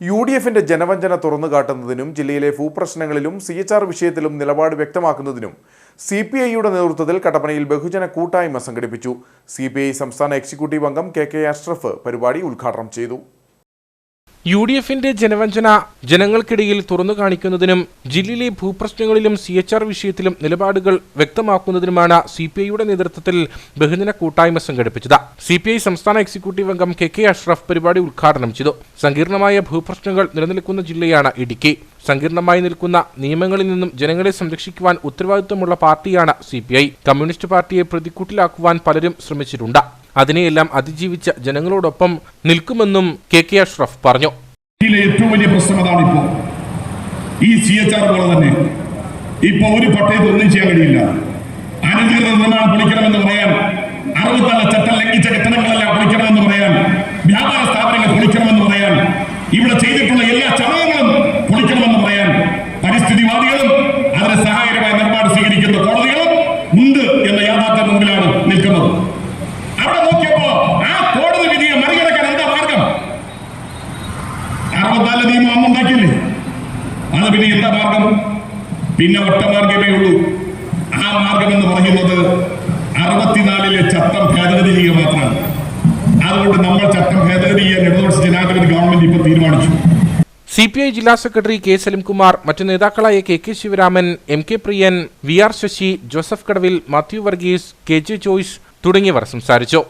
U D എഫിന്റെ ജനവഞ്ചന തുറന്നുകാട്ടുന്നതിനും ജില്ലയിലെ ഭൂപ്രശ്നങ്ങളിലും C H R വിഷയത്തിലും നിലപാട് വ്യക്തമാക്കുന്നതിനും സി പി ഐയുടെ നേതൃത്വത്തിൽ കട്ടപ്പനയിൽ ബഹുജന കൂട്ടായ്മ സംഘടിപ്പിച്ചു. സി സംസ്ഥാന എക്സിക്യൂട്ടീവ് അംഗം കെ കെ അഷ്റഫ് പരിപാടി ഉദ്ഘാടനം ചെയ്തു. യു ഡി എഫിന്റെ ജനവഞ്ചന ജനങ്ങൾക്കിടയിൽ തുറന്നു കാണിക്കുന്നതിനും ജില്ലയിലെ ഭൂപ്രശ്നങ്ങളിലും സി എച്ച് ആർ വിഷയത്തിലും നിലപാടുകൾ വ്യക്തമാക്കുന്നതിനുമാണ് സി പി ഐയുടെ നേതൃത്വത്തിൽ ബഹുജന കൂട്ടായ്മ സംഘടിപ്പിച്ചത്. സി പി ഐ സംസ്ഥാന എക്സിക്യൂട്ടീവ് അംഗം കെ കെ അഷ്റഫ് പരിപാടി ഉദ്ഘാടനം ചെയ്തു. സങ്കീർണമായ ഭൂപ്രശ്നങ്ങൾ നിലനിൽക്കുന്ന ജില്ലയാണ് ഇടുക്കി. സങ്കീർണമായി നിൽക്കുന്ന നിയമങ്ങളിൽ നിന്നും ജനങ്ങളെ സംരക്ഷിക്കുവാൻ ഉത്തരവാദിത്വമുള്ള പാർട്ടിയാണ് സി പി ഐ കമ്മ്യൂണിസ്റ്റ് പാർട്ടിയെ പ്രതിക്കൂട്ടിലാക്കുവാൻ പലരും ശ്രമിച്ചിട്ടുണ്ട്. അതിനെയെല്ലാം അതിജീവിച്ച ജനങ്ങളോടൊപ്പം നിൽക്കുമെന്നും കെ കെ അഷ്റഫ് പറഞ്ഞു. ഏറ്റവും വലിയ പ്രശ്നം അതാണ് ഇപ്പോ ഈ സി എച്ച് ആർ പോലെ തന്നെ. ഇപ്പൊ ഒരു പട്ടയത്തിൽ ഒന്നും ചെയ്യാൻ കഴിയില്ല. അനധികൃത നിർമ്മാണം പൊളിക്കണമെന്ന് പറയാൻ അറുപത്തല്ല ചട്ടം ലംഘിച്ച കെട്ടിടങ്ങളെല്ലാം പൊളിക്കണമെന്ന് പറയാൻ വ്യാപാര സ്ഥാപനങ്ങൾ പൊളിക്കണമെന്ന് പറയാൻ ഇവിടെ ചെയ്തിട്ടുള്ള എല്ലാ ചടങ്ങുകളും ഉണ്ടാക്കിയില്ലേ? അത് പിന്നെ എന്താ മാർഗം? പിന്നെ ഒറ്റ മാർഗമേ ഉള്ളൂ. ആ മാർഗം എന്ന് പറയുന്നത് അറുപത്തിനാലിലെ ചട്ടം ഭേദഗതി ചെയ്യുക മാത്രമാണ്. അതുകൊണ്ട് നമ്മൾ ചട്ടം ഭേദഗതി ചെയ്യാൻ ഇടതുപക്ഷ ജനാധിപത്യ ഗവൺമെന്റ് ഇപ്പൊ തീരുമാനിച്ചു. സി പി ഐ ജില്ലാ സെക്രട്ടറി കെ സലിംകുമാർ മറ്റു നേതാക്കളായ K K Sivaraman M K Priyan V R Sasi Joseph Kadavil Mathew Varghese K J Joyce തുടങ്ങിയവർ സംസാരിച്ചു.